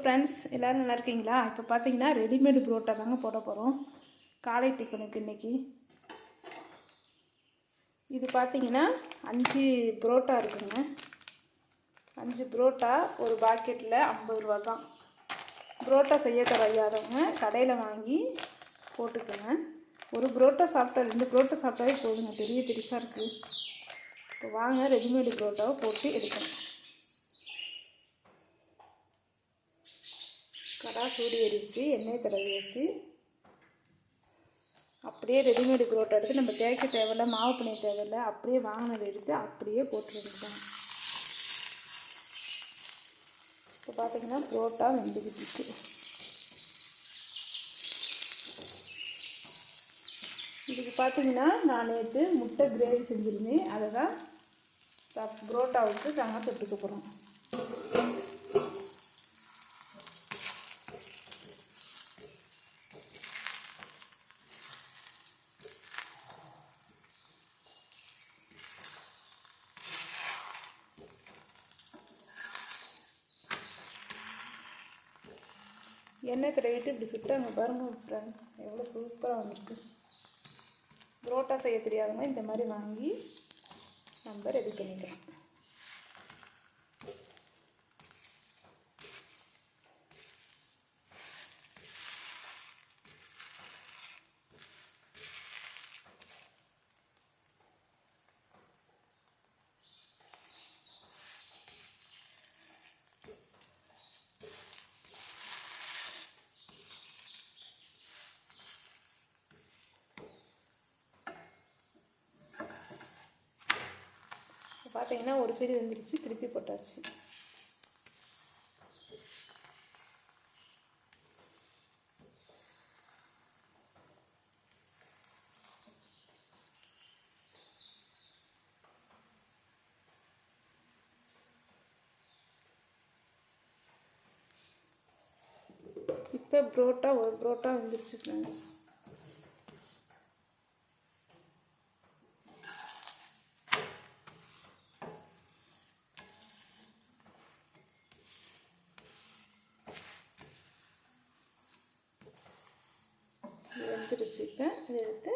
Friends எல்லோரும் நல்லா இருக்கீங்களா? இப்போ பார்த்தீங்கன்னா ரெடிமேடு புரோட்டா தாங்க போட போகிறோம் காலை டிஃபனுக்கு இன்றைக்கி இது பார்த்தீங்கன்னா அஞ்சு புரோட்டா இருக்குங்க. அஞ்சு புரோட்டா ஒரு பாக்கெட்டில் ஐம்பது ரூபா தான். புரோட்டா செய்ய தெரியாதவங்க கடையில் வாங்கி போட்டுக்கோங்க. ஒரு புரோட்டா சாப்பிட்டா ரெண்டு புரோட்டா சாப்பிட்டாவே போதுங்க. பெரிய பெருசாக இருக்குது இப்போ வாங்க ரெடிமேடு புரோட்டாவை போட்டு எடுக்கணும் சூடி எரிச்சு எண்ணெய் தடவி வச்சு அப்படியே ரெடிமேடு புரோட்டா எடுத்து நம்ம தேய்க்க தேவையில்ல மாவு பண்ணி தேவையில்ல அப்படியே வாங்கினது எடுத்து அப்படியே போட்டு இப்போ பார்த்தீங்கன்னா புரோட்டா வெந்துக்கிட்டு இருக்கு. இதுக்கு பார்த்தீங்கன்னா நான் நேற்று முட்டை கிரேவி செஞ்சுருந்தேன். அதை தான் புரோட்டாவுக்கு நாங்கள் தொட்டுக்க போகிறோம் எண்ணெய் தடவிட்டு இப்படி சுட்டாங்க பாருங்க ஃப்ரெண்ட்ஸ் எவ்வளோ சூப்பராக வந்திருக்கு. புரோட்டா செய்ய தெரியாதவங்க இந்த மாதிரி வாங்கி நம்ம ரெடி பண்ணிக்கலாம். பார்த்தீங்கன்னா ஒரு சைடு வந்துருச்சு திருப்பி போட்டாச்சு. இப்போ புரோட்டா ஒரு புரோட்டா வந்துருச்சு ஃப்ரெண்ட்ஸ் வெந்துருச்சு இப்போ இதை எடுத்து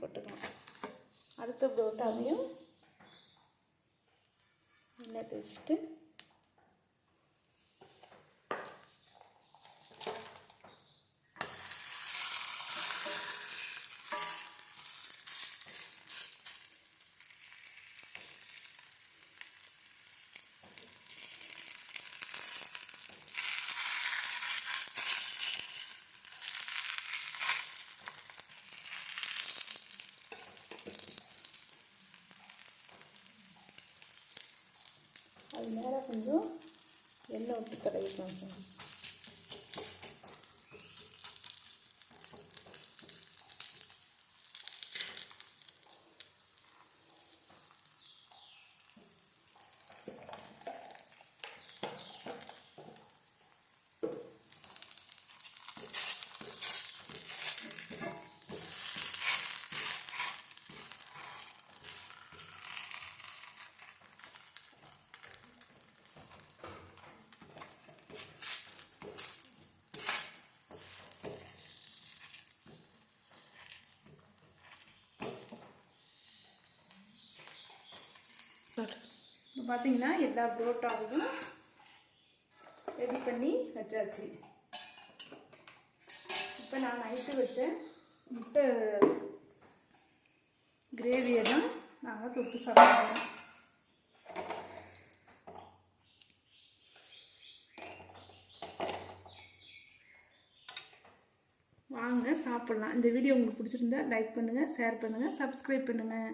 போட்டுக்கலாம். அடுத்த புரோட்டாவையும் எண்ணெய் தேய்ச்சிட்டு அது மேலே கொஞ்சம் எண்ணெய் விட்டு தடவிக்கலாம் ஃப்ரெண்ட்ஸ் இப்போ பார்த்தீங்கன்னா எல்லா புரோட்டாவையும் ரெடி பண்ணி வச்சாச்சு. இப்போ நான் நைட்டு வச்ச முட்டை கிரேவியை தான் நாங்கள் தொட்டு சாப்பிடுவோம் வாங்க சாப்பிட்லாம். இந்த வீடியோ உங்களுக்கு பிடிச்சிருந்தா லைக் பண்ணுங்கள் ஷேர் பண்ணுங்கள் சப்ஸ்கிரைப் பண்ணுங்கள்